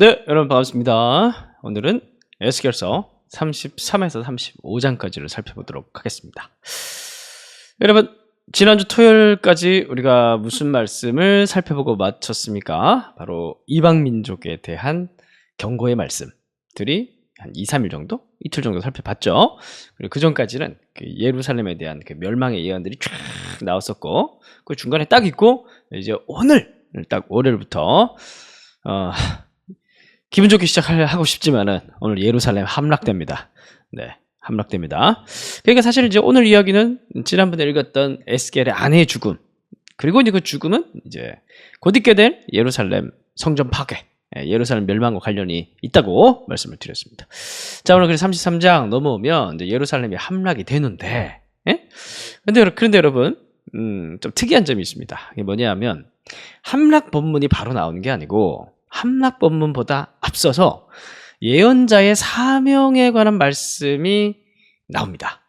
네, 여러분 반갑습니다. 오늘은 에스겔서 33에서 35장까지를 살펴보도록 하겠습니다. 여러분, 지난주 토요일까지 우리가 무슨 말씀을 살펴보고 마쳤습니까? 바로 이방 민족에 대한 경고의 말씀들이 한 2, 3일 정도? 이틀 정도 살펴봤죠. 그리고 그 전까지는 그 예루살렘에 대한 그 멸망의 예언들이 쫙 나왔었고, 그 중간에 딱 있고, 이제 오늘, 딱 월요일부터, 어, 기분 좋게 시작하고 싶지만은 오늘 예루살렘 함락됩니다. 네, 함락됩니다. 그러니까 사실 이제 오늘 이야기는 지난번에 읽었던 에스겔의 아내의 죽음 그리고 이제 그 죽음은 이제 곧 있게 될 예루살렘 성전 파괴, 예, 예루살렘 멸망과 관련이 있다고 말씀을 드렸습니다. 자 오늘 그래서 33장 넘어오면 이제 예루살렘이 함락이 되는데, 예? 근데 그런데 여러분 음, 좀 특이한 점이 있습니다. 이게 뭐냐면 함락 본문이 바로 나오는 게 아니고 함락 본문보다 앞서서 예언자의 사명에 관한 말씀이 나옵니다.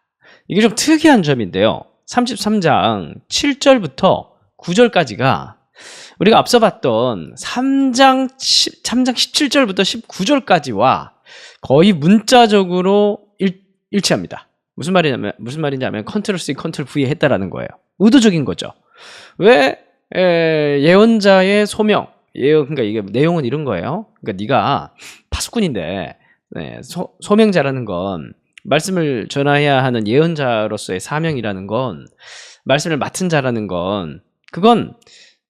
이게 좀 특이한 점인데요. 33장 7절부터 9절까지가 우리가 앞서 봤던 3장, 10, 3장 17절부터 19절까지와 거의 문자적으로 일, 일치합니다. 무슨 말이냐면, 무슨 말이냐면 컨트롤 C, 컨트롤 V 했다라는 거예요. 의도적인 거죠. 왜 에, 예언자의 소명, 예언 그러니까 이게 내용은 이런 거예요. 그러니까 네가 파수꾼인데 네, 소, 소명자라는 건 말씀을 전해야 하는 예언자로서의 사명이라는 건 말씀을 맡은 자라는 건 그건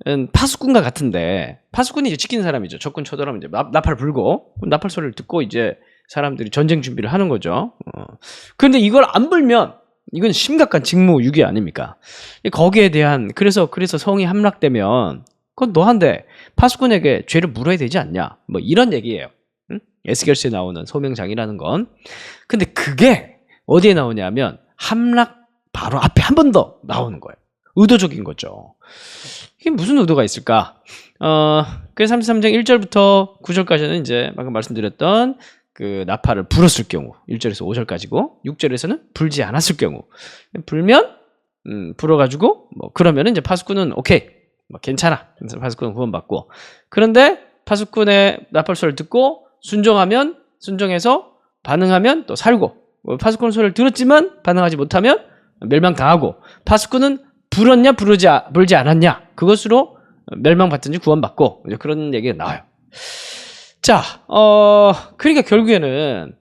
음, 파수꾼과 같은데 파수꾼이 이제 지키는 사람이죠. 적군 쳐들어오면 이제 나- 나팔 불고 나팔 소리를 듣고 이제 사람들이 전쟁 준비를 하는 거죠. 어. 그런데 이걸 안 불면 이건 심각한 직무유기 아닙니까? 거기에 대한 그래서 그래서 성이 함락되면 그건 너한테 파수꾼에게 죄를 물어야 되지 않냐? 뭐 이런 얘기예요. 응? 에스겔스에 나오는 소명장이라는 건. 근데 그게 어디에 나오냐면 함락 바로 앞에 한 번 더 나오는 거예요. 의도적인 거죠. 이게 무슨 의도가 있을까? 어, 그래서 33장 1절부터 9절까지는 이제 방금 말씀드렸던 그 나팔을 불었을 경우 1절에서 5절까지고 6절에서는 불지 않았을 경우 불면 음, 불어가지고 뭐 그러면은 이제 파수꾼은 오케이 뭐 괜찮아. 그래서 파수꾼은 구원받고. 그런데 파수꾼의 나팔 소리를 듣고 순종하면 순종해서 반응하면 또 살고. 뭐 파수꾼 소리를 들었지만 반응하지 못하면 멸망당하고. 파수꾼은 불었냐 부르지 아- 불지 않았냐. 그것으로 멸망받든지 구원받고. 그런 얘기가 나와요. 자, 어 그러니까 결국에는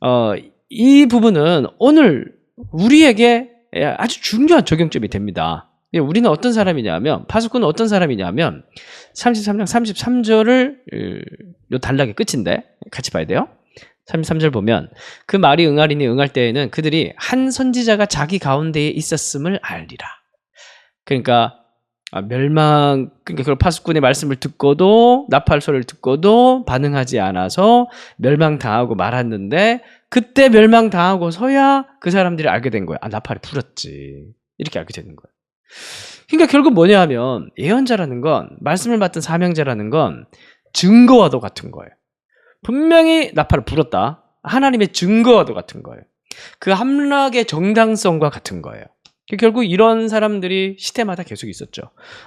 어 이 부분은 오늘 우리에게 아주 중요한 적용점이 됩니다. 예, 우리는 어떤 사람이냐면 파수꾼은 어떤 사람이냐면 33장 33절을 요 단락의 끝인데 같이 봐야 돼요. 33절 보면 그 말이 응하리니 응할 때에는 그들이 한 선지자가 자기 가운데에 있었음을 알리라. 그러니까 아, 멸망 그러니까 그 파수꾼의 말씀을 듣고도 나팔 소리를 듣고도 반응하지 않아서 멸망 당하고 말았는데 그때 멸망 당하고서야 그 사람들이 알게 된 거야. 아 나팔이 불었지. 이렇게 알게 되는 거야. 그러니까 결국 뭐냐 하면 예언자라는 건 말씀을 맡은 사명자라는 건 증거와도 같은 거예요. 분명히 나팔을 불었다. 하나님의 증거와도 같은 거예요. 그 함락의 정당성과 같은 거예요. 결국 이런 사람들이 시대마다 계속 있었죠.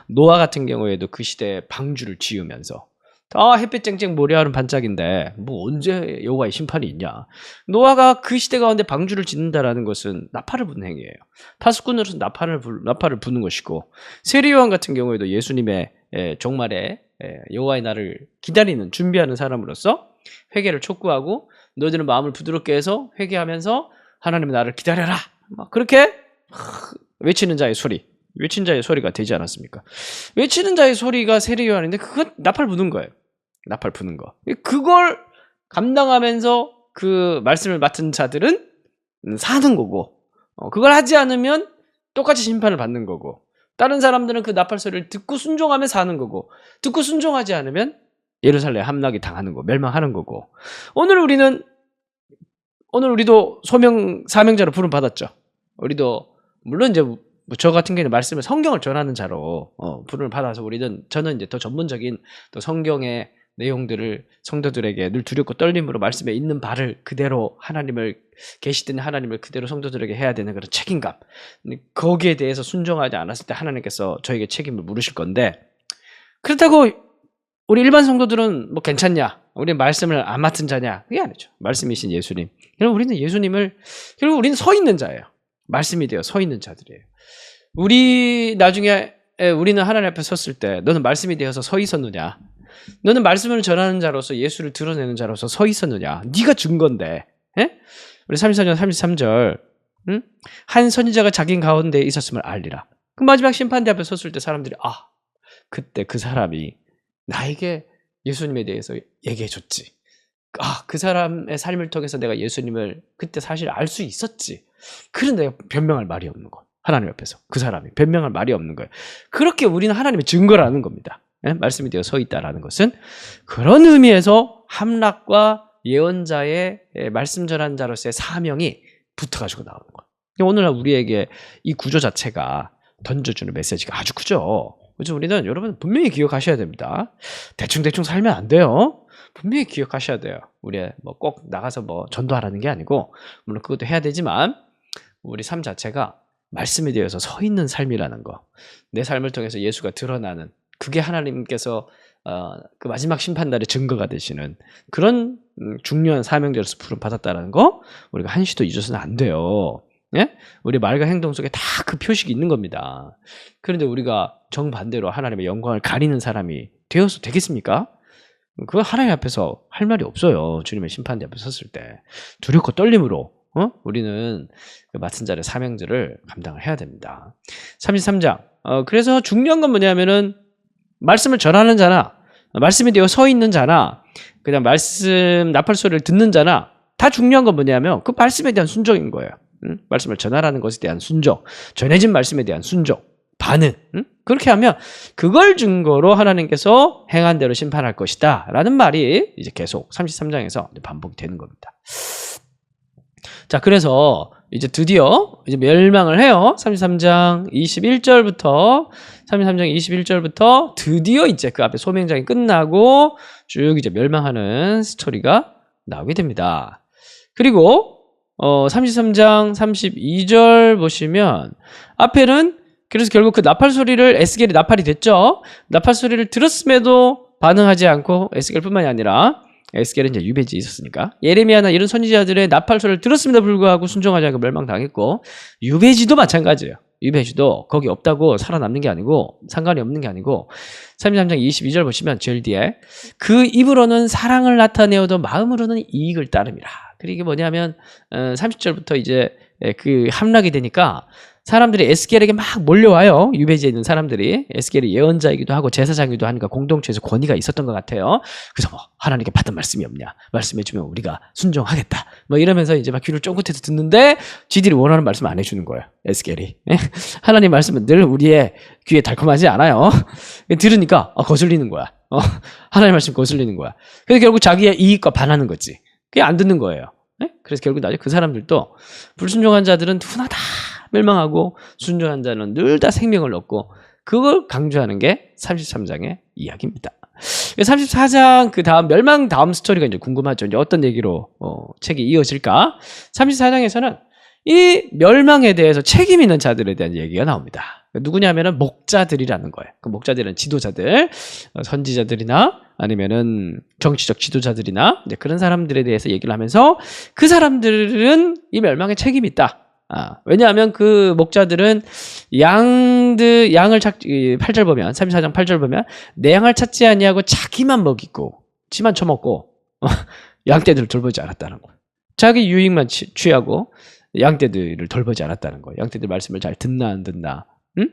노아 같은 경우에도 그 시대에 방주를 지으면서 아 햇빛 쨍쨍 모래알은 반짝인데 뭐 언제 여호와의 심판이 있냐. 노아가 그 시대 가운데 방주를 짓는다라는 것은 나팔을 부는 행위예요. 파수꾼으로서 나팔을 부, 나팔을 부는 것이고 세리요한 같은 경우에도 예수님의 에, 종말에 에, 여호와의 날을 기다리는 준비하는 사람으로서 회개를 촉구하고 너희들은 마음을 부드럽게 해서 회개하면서 하나님의 나를 기다려라. 막 그렇게 외치는 자의 소리, 외친 자의 소리가 되지 않았습니까? 외치는 자의 소리가 세례요한인데 그건 나팔 부는 거예요. 나팔 부는 거. 그걸 감당하면서 그 말씀을 맡은 자들은 사는 거고, 어, 그걸 하지 않으면 똑같이 심판을 받는 거고, 다른 사람들은 그 나팔 소리를 듣고 순종하면 사는 거고, 듣고 순종하지 않으면 예루살렘 함락이 당하는 거, 멸망하는 거고. 오늘 우리는 오늘 우리도 소명 사명자로 부름 받았죠. 우리도 물론 이제 뭐 저 같은 경우는 말씀을 성경을 전하는 자로 어, 부름을 받아서 우리는 저는 이제 더 전문적인 또 성경의 내용들을 성도들에게 늘 두렵고 떨림으로 말씀에 있는 바를 그대로 하나님을 계시된 하나님을 그대로 성도들에게 해야 되는 그런 책임감 거기에 대해서 순종하지 않았을 때 하나님께서 저에게 책임을 물으실 건데 그렇다고 우리 일반 성도들은 뭐 괜찮냐 우리 말씀을 안 맡은 자냐? 그게 아니죠. 말씀이신 예수님. 여러분 우리는 예수님을 결국 우리는 서 있는 자예요. 말씀이 되어 서 있는 자들이에요. 우리 나중에 에, 우리는 하나님 앞에 섰을 때 너는 말씀이 되어서 서 있었느냐? 너는 말씀을 전하는 자로서 예수를 드러내는 자로서 서 있었느냐? 네가 증거인데. 예? 우리 34절 33절 응? 한 선지자가 자기 가운데 있었음을 알리라. 그 마지막 심판대 앞에 섰을 때 사람들이 아 그때 그 사람이 나에게 예수님에 대해서 얘기해 줬지. 아, 그 사람의 삶을 통해서 내가 예수님을 그때 사실 알 수 있었지. 그런데 내가 변명할 말이 없는 거. 하나님 옆에서 그 사람이 변명할 말이 없는 거예요. 그렇게 우리는 하나님의 증거라는 겁니다. 예? 말씀이 되어 서 있다라는 것은 그런 의미에서 함락과 예언자의 예, 말씀 전한 자로서의 사명이 붙어가지고 나오는 거예요. 오늘날 우리에게 이 구조 자체가 던져주는 메시지가 아주 크죠. 그래서 우리는 여러분 분명히 기억하셔야 됩니다. 대충대충 살면 안 돼요. 분명히 기억하셔야 돼요. 우리 뭐 꼭 나가서 뭐 전도하라는 게 아니고 물론 그것도 해야 되지만 우리 삶 자체가 말씀에 대해서 서 있는 삶이라는 거. 내 삶을 통해서 예수가 드러나는 그게 하나님께서 어, 그 마지막 심판날의 증거가 되시는 그런 음, 중요한 사명자로서 부름 받았다는 거 우리가 한시도 잊어서는 안 돼요. 예? 우리 말과 행동 속에 다 그 표식이 있는 겁니다. 그런데 우리가 정반대로 하나님의 영광을 가리는 사람이 되어서 되겠습니까? 그거 하나님 앞에서 할 말이 없어요. 주님의 심판대 앞에 섰을 때. 두렵고 떨림으로, 어? 우리는 그 맡은 자의 사명들을 감당을 해야 됩니다. 33장. 어, 그래서 중요한 건 뭐냐면은, 말씀을 전하는 자나, 말씀이 되어 서 있는 자나, 그냥 말씀, 나팔 소리를 듣는 자나, 다 중요한 건 뭐냐면, 그 말씀에 대한 순종인 거예요. 응? 말씀을 전하라는 것에 대한 순종, 전해진 말씀에 대한 순종, 반응. 응? 그렇게 하면 그걸 증거로 하나님께서 행한 대로 심판할 것이다. 라는 말이 이제 계속 33장에서 반복이 되는 겁니다. 자, 그래서 이제 드디어 이제 멸망을 해요. 33장 21절부터 33장 21절부터 드디어 이제 그 앞에 소명장이 끝나고 쭉 이제 멸망하는 스토리가 나오게 됩니다. 그리고 어 33장 32절 보시면 앞에는 그래서 결국 그 나팔 소리를 에스겔이 나팔이 됐죠. 나팔 소리를 들었음에도 반응하지 않고 에스겔뿐만이 아니라 에스겔은 이제 유배지에 있었으니까 예레미야나 이런 선지자들의 나팔 소리를 들었음에도 불구하고 순종하지 않고 멸망당했고 유배지도 마찬가지예요. 유배지도 거기 없다고 살아남는 게 아니고 상관이 없는 게 아니고 33장 22절 보시면 제일 뒤에 그 입으로는 사랑을 나타내어도 마음으로는 이익을 따름이라. 그리고 이게 뭐냐면 30절부터 이제 그 함락이 되니까 사람들이 에스겔에게 막 몰려와요. 유배지에 있는 사람들이 에스겔이 예언자이기도 하고 제사장이기도 하니까 공동체에서 권위가 있었던 것 같아요. 그래서 뭐 하나님께 받은 말씀이 없냐? 말씀해주면 우리가 순종하겠다. 뭐 이러면서 이제 막 귀를 쫑긋해서 듣는데 지들이 원하는 말씀 안 해주는 거예요. 에스겔이 예? 하나님 말씀은 늘 우리의 귀에 달콤하지 않아요. 들으니까 어, 거슬리는 거야. 어, 하나님 말씀 거슬리는 거야. 그래서 결국 자기의 이익과 반하는 거지. 그게 안 듣는 거예요. 예? 그래서 결국 나중에 그 사람들도 불순종한 자들은 누구나 다 멸망하고 순종한 자는 늘 다 생명을 얻고 그걸 강조하는 게 33장의 이야기입니다. 34장 그 다음 멸망 다음 스토리가 이제 궁금하죠. 이제 어떤 얘기로 어, 책이 이어질까? 34장에서는 이 멸망에 대해서 책임 있는 자들에 대한 얘기가 나옵니다. 누구냐면은 목자들이라는 거예요. 그 목자들은 지도자들, 어, 선지자들이나 아니면은 정치적 지도자들이나 그런 사람들에 대해서 얘기를 하면서 그 사람들은 이 멸망에 책임이 있다. 아, 왜냐하면 그 목자들은 양들 양을 찾 8절 보면 34장 8절 보면 내 양을 찾지 아니하고 자기만 먹이고 지만 처먹고 어, 양떼들을 돌보지 않았다는 거. 자기 유익만 취, 취하고 양떼들을 돌보지 않았다는 거예요. 양떼들 말씀을 잘 듣나 안 듣나. 응?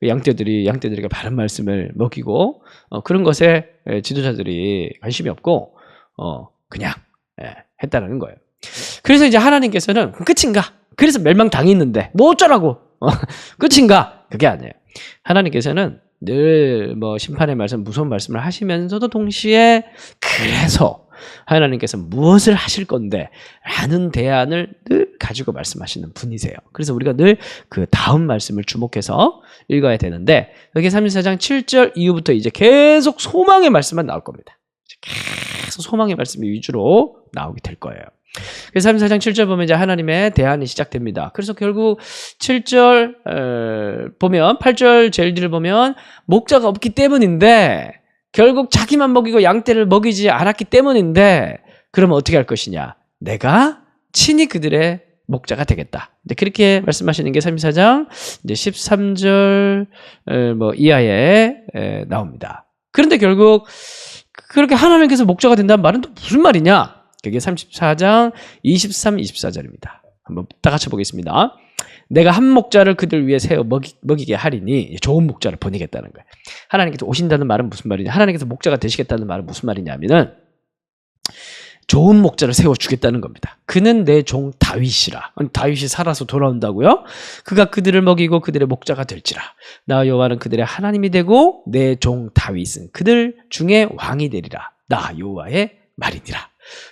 그 양떼들이 양떼들에게 바른 말씀을 먹이고 어, 그런 것에 지도자들이 관심이 없고 어, 그냥 예, 했다는 거예요. 그래서 이제 하나님께서는 끝인가? 그래서 멸망 당했는데 뭐 어쩌라고 어, 끝인가? 그게 아니에요. 하나님께서는 늘 뭐 심판의 말씀, 무서운 말씀을 하시면서도 동시에 그래서 하나님께서 무엇을 하실 건데 라는 대안을 늘 가지고 말씀하시는 분이세요. 그래서 우리가 늘 그 다음 말씀을 주목해서 읽어야 되는데 여기 34장 7절 이후부터 이제 계속 소망의 말씀만 나올 겁니다. 계속 소망의 말씀이 위주로 나오게 될 거예요. 그래서 34장 7절 보면 이제 하나님의 대안이 시작됩니다. 그래서 결국 7절 어, 보면 8절 제일 뒤를 보면 목자가 없기 때문인데 결국 자기만 먹이고 양떼를 먹이지 않았기 때문인데 그러면 어떻게 할 것이냐? 내가 친히 그들의 목자가 되겠다. 이제 그렇게 말씀하시는 게 34장 이제 13절 에, 뭐 이하에 에, 나옵니다. 그런데 결국 그렇게 하나님께서 목자가 된다는 말은 또 무슨 말이냐? 그게 34장 23, 24절입니다. 한번 다 같이 보겠습니다. 내가 한 목자를 그들 위해 세워 먹이, 먹이게 하리니 좋은 목자를 보내겠다는 거예요. 하나님께서 오신다는 말은 무슨 말이냐? 하나님께서 목자가 되시겠다는 말은 무슨 말이냐면은 좋은 목자를 세워 주겠다는 겁니다. 그는 내 종 다윗이라. 다윗이 살아서 돌아온다고요? 그가 그들을 먹이고 그들의 목자가 될지라. 나 여호와는 그들의 하나님이 되고 내 종 다윗은 그들 중에 왕이 되리라. 나 여호와의 말이니라.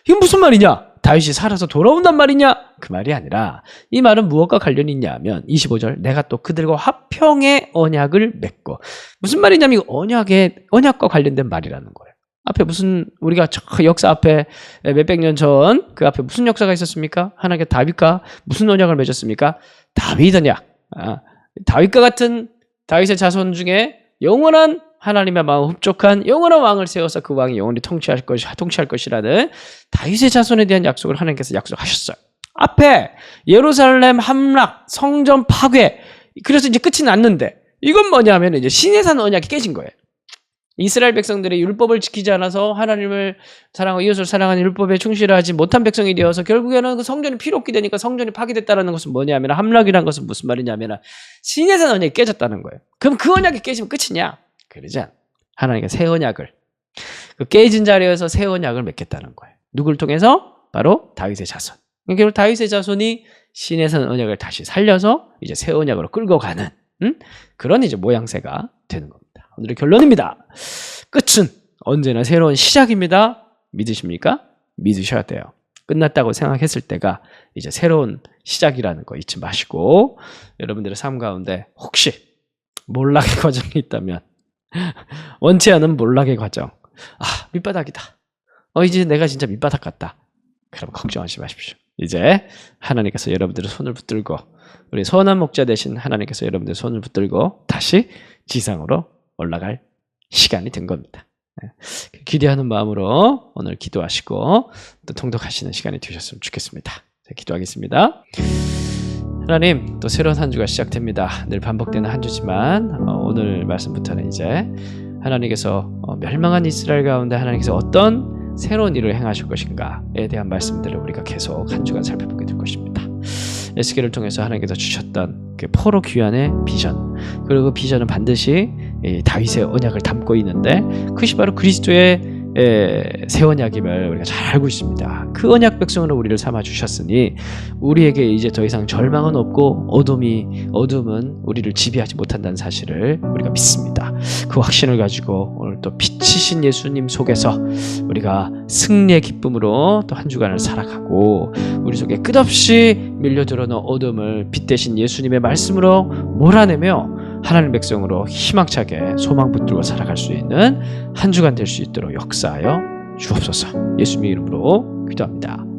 이건 무슨 말이냐? 다윗이 살아서 돌아온단 말이냐? 그 말이 아니라 이 말은 무엇과 관련이 있냐면 25절 내가 또 그들과 화평의 언약을 맺고 무슨 말이냐면 언약의 언약과 관련된 말이라는 거예요. 앞에 무슨 우리가 저 역사 앞에 몇백 년 전 그 앞에 무슨 역사가 있었습니까? 하나님께 다윗과 무슨 언약을 맺었습니까? 다윗 언약. 아, 다윗과 같은 다윗의 자손 중에 영원한 하나님의 마음 흡족한 영원한 왕을 세워서 그 왕이 영원히 통치할 것이 통치할 것이라는 다윗의 자손에 대한 약속을 하나님께서 약속하셨어요. 앞에 예루살렘 함락, 성전 파괴. 그래서 이제 끝이 났는데 이건 뭐냐면 이제 신해산 언약이 깨진 거예요. 이스라엘 백성들이 율법을 지키지 않아서 하나님을 사랑하고 이웃을 사랑하는 율법에 충실하지 못한 백성이 되어서 결국에는 그 성전이 필요 없게 되니까 성전이 파괴됐다는 것은 뭐냐면 함락이라는 것은 무슨 말이냐면 신해산 언약이 깨졌다는 거예요. 그럼 그 언약이 깨지면 끝이냐? 그러지 않. 하나님께 새 언약을 그 깨진 자리에서 새 언약을 맺겠다는 거예요. 누굴 통해서? 바로 다윗의 자손. 결국 다윗의 자손이 신해산 언약을 다시 살려서 이제 새 언약으로 끌고 가는 음? 그런 이제 모양새가 되는 겁니다. 오늘의 결론입니다. 끝은 언제나 새로운 시작입니다. 믿으십니까? 믿으셔야 돼요. 끝났다고 생각했을 때가 이제 새로운 시작이라는 거 잊지 마시고 여러분들의 삶 가운데 혹시 몰락의 과정이 있다면 원치 않은 몰락의 과정. 아, 밑바닥이다. 어, 이제 내가 진짜 밑바닥 같다. 그럼 걱정하지 마십시오. 이제 하나님께서 여러분들의 손을 붙들고 우리 선한 목자 대신 하나님께서 여러분들의 손을 붙들고 다시 지상으로 올라갈 시간이 된 겁니다. 네. 기대하는 마음으로 오늘 기도하시고 또 통독하시는 시간이 되셨으면 좋겠습니다. 자, 기도하겠습니다. 하나님 또 새로운 한 주가 시작됩니다. 늘 반복되는 한 주지만 어, 오늘 말씀부터는 이제 하나님께서 어, 멸망한 이스라엘 가운데 하나님께서 어떤 새로운 일을 행하실 것인가에 대한 말씀들을 우리가 계속 한 주간 살펴보게 될 것입니다. 에스겔을 통해서 하나님께서 주셨던 그 포로 귀환의 비전 그리고 그 비전은 반드시 이 다윗의 언약을 담고 있는데 그것이 바로 그리스도의 에, 새 언약임을 우리가 잘 알고 있습니다. 그 언약 백성으로 우리를 삼아 주셨으니 우리에게 이제 더 이상 절망은 없고 어둠이 어둠은 우리를 지배하지 못한다는 사실을 우리가 믿습니다. 그 확신을 가지고 오늘 또 빛이신 예수님 속에서 우리가 승리의 기쁨으로 또 한 주간을 살아가고 우리 속에 끝없이 밀려들어오는 어둠을 빛 대신 예수님의 말씀으로 몰아내며 하나님 백성으로 희망차게 소망 붙들고 살아갈 수 있는 한 주간 될 수 있도록 역사하여 주옵소서. 예수님의 이름으로 기도합니다.